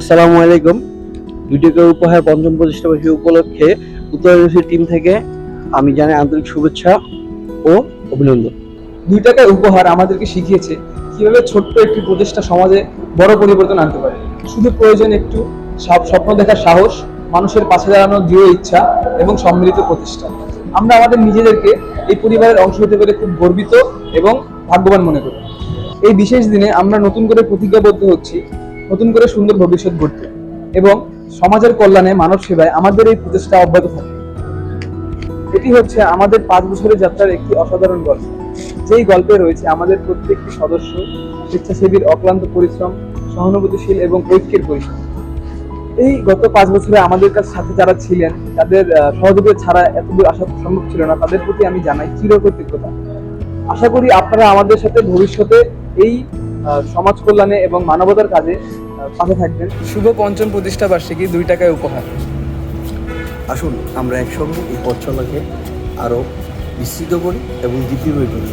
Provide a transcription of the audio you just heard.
আসসালামু আলাইকুম। ভিডিওকে উপহার পঞ্চম প্রতিষ্ঠাবার্ষিকী উপলক্ষে উত্তর টিম থেকে আমি জানাই আন্তরিক শুভেচ্ছা ও অভিনন্দন। দুই টাকার উপহার আমাদেরকে শিখিয়েছে কীভাবে ছোট্ট একটি প্রচেষ্টা সমাজে বড় পরিবর্তন আনতে পারে। শুধু প্রয়োজন একটু সব স্বপ্ন দেখার সাহস, মানুষের পাশে দাঁড়ানোর দৃঢ় ইচ্ছা এবং সম্মিলিত প্রচেষ্টা আমরা আমাদের নিজেদেরকে এই পরিবারের অংশ হতে পেরে খুব গর্বিত এবং ভাগ্যবান মনে করি। এই বিশেষ দিনে আমরা নতুন করে প্রতিজ্ঞাবদ্ধ হচ্ছি নতুন করে সুন্দর ভবিষ্যৎ গড়তে। এবং সমাজের কল্যাণে, মানব সেবায় আমাদের এই প্রচেষ্টা অব্যাহত থাকবে। এটি হচ্ছে আমাদের পাঁচ বছরের যাত্রার একটি অসাধারণ গল্প। যেই গল্পে রয়েছে আমাদের প্রত্যেকটি সদস্য, স্বেচ্ছাসেবীর অক্লান্ত পরিশ্রম, সহানুভূতিশীল এবং ঐক্যের পরিশ্রম। এই গত পাঁচ বছরে আমাদের কাছে সাথে যারা ছিলেন, তাদের সহযোগিতা ছাড়া এতদূর আসা সম্ভব ছিল না। তাদের প্রতি আমি জানাই চিরকৃতজ্ঞতা। আশা করি আপনারা আমাদের সাথে ভবিষ্যতে এই সমাজ কল্যাণে এবং মানবতার কাজে পাশে থাকবেন। শুভ পঞ্চম প্রতিষ্ঠা বার্ষিকী দুই টাকায় উপহার। আসুন আমরা একসঙ্গে এই পথ চলাকে আরও বিস্তৃত করি এবং দ্বিতীয় করি